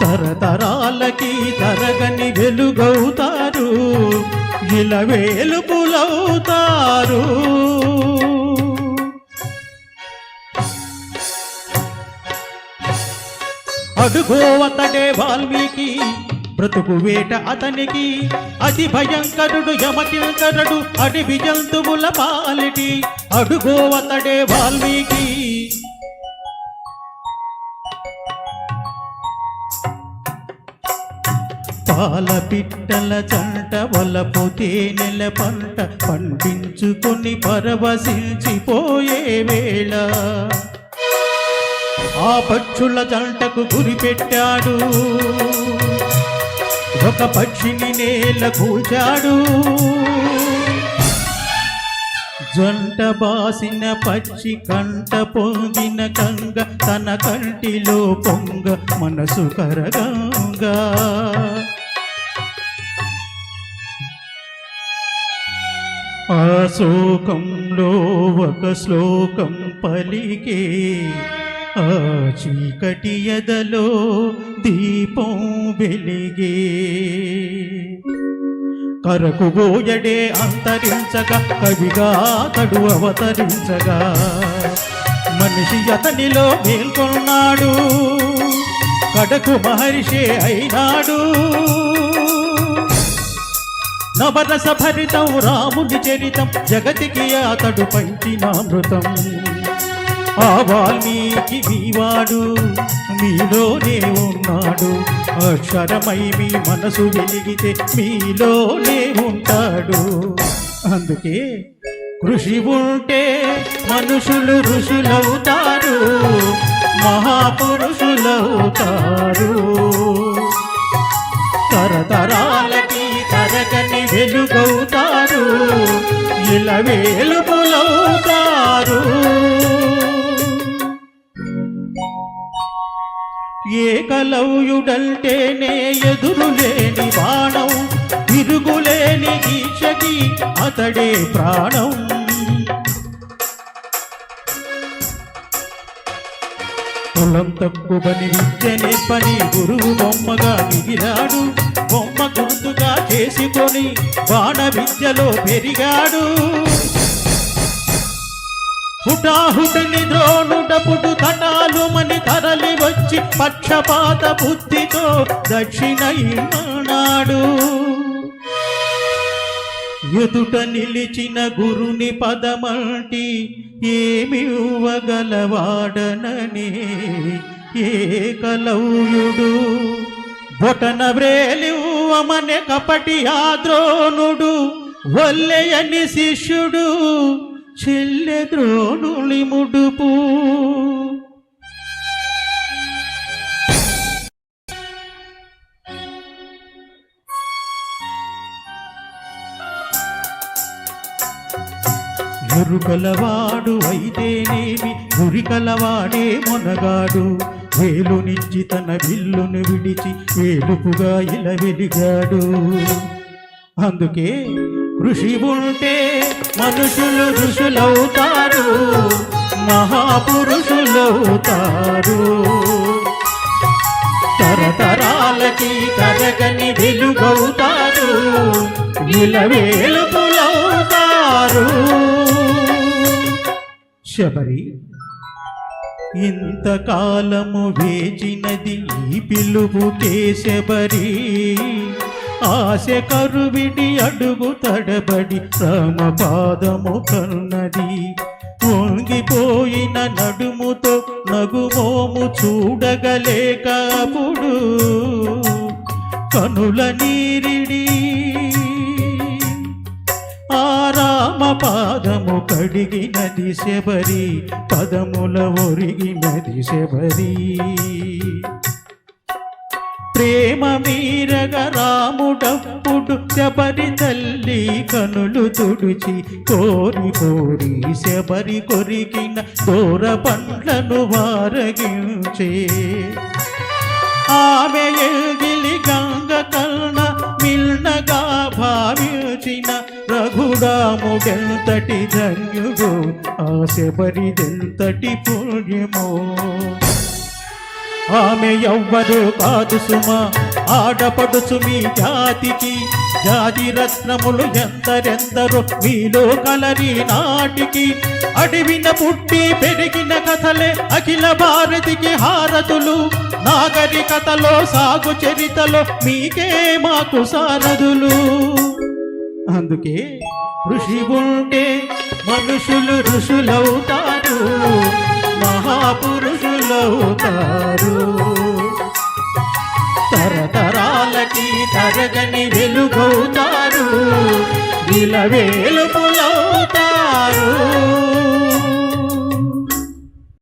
తరతరాలకి తరగని వెలుగవుతారు. ఇలా వేలుపులవుతారు అడుగో అతడే వాల్మీకి బ్రతుకు వేట అతనికి. అతి భయంకరుడు యమకింకరుడు అడవి జంతువుల పాలిటి. అడుగో అతడే వాల్మీకి. పాల పిట్టల చంట వలపోతే నెల పంట పండించుకొని పరవశించిపోయే వేళ. ఆ పక్షుల జంటకు గురి పెట్టాడు. ఒక పక్షిని నేల కూచాడు జంట బాసిన పచ్చి కంట పొంగిన కంగ తన కంటిలో పొంగ మనసు కరగంగా. ఆ శోకంలో ఒక శ్లోకం పలికే ఆ చీకటి ఎదలో దీపం వెలిగే. కరకు గోయడే అంతరించగా కవిగా తడు అవతరించగా. మనిషి అతనిలో మేల్కొన్నాడు కడకు మహర్షి అయినాడు. నవరస భరితం రాముని చరితం జగతికి అతడు పంచినామృతం ఆ వాల్మీకి మీవాడు మీలోనే ఉన్నాడు. అక్షరమై మీ మనసు వెలిగితే మీలోనే ఉంటాడు. అందుకే కృషి ఉంటే మనుషులు ఋషులవుతారు మహాపురుషులవుతారు. తరతరా వెలుగవుతారు. ఇలా వేలుపులవుతారు ఏకలవ్యుడంటేనే ఎదురులేని బాణం తిరుగులేని దీక్షకి అతడే ప్రాణం. కులం తక్కువని విద్యనే పని. గురువు బొమ్మగా మిగిలాడు. బొమ్మ గుర్తుగా చేసుకొని బాణ విద్యలో పెరిగాడు. హుటాహుటిని ద్రోణుడపుడు తటాలు మని తరలి వచ్చి పక్షపాత బుద్ధితో దక్షిణయినాడు ఎదుట నిలిచిన గురుని పదమంటి ఏమి ఇవ్వగలవాడనని ఏకలవ్యుడు. బొటన వ్రేలివ్వమనే కపటి ఆద్రోణుడు వల్లెయని శిష్యుడు చెల్లె ద్రోణులి ముడుపు ఎరుకలవాడు అయితేనేమి? గురికలవాడే మొనగాడు. వేలునిచ్చి తన విల్లును విడిచి ఏలుపుగా ఇలా వెలిగాడు. అందుకే కృషి ఉంటే మనుషులు ఋషులవుతారు మహాపురుషులవుతారు. తరతరాలకి తరగని వెలుగవుతారు నిలవేలుపులవుతారు. శబరి ఇంతకాలము వేచినది ఈ పిలుపుకే శబరి ఆశ కరువిడి అడుగు తడబడి రామపాదము కన్నది. పొంగిపోయిన నడుముతో నగుమోము చూడగలేక కనుల నీరిడి రామ పాదము కడిగినది శబరి పదముల ఒరిగినది శబరి. ప్రేమ మీరగ రాముడప్పుడు శబరి తల్లి కనులు తుడిచి కోరి కోరి శబరి కొరికిన దూర పండ్లను వారగించే. ఆమె ఎగిలి గంగ కల్న మిల్నగా భావించిన రఘురాముడెంతటి ధన్యుడు ఆ శబరిదెంతటి పుణ్యమో. ఆమె ఎవ్వరు కాదు సుమ ఆడపడుచు మీ జాతికి. జాతి రత్నములు ఎందరెందరో మీలో కలరి నాటికి. అడవిన పుట్టి పెరిగిన కథలే అఖిల భారతికి హారతులు. నాగరికతలో సాగు చరితలో మీకే మాకు సారథులు. అందుకే ఋషి ఉంటే మనుషులు ఋషులవుతారు మహాపురుషులవుతారు. తరతరాలకి తరగని వెలుగవుతారు నిలవేలుపులవుతారు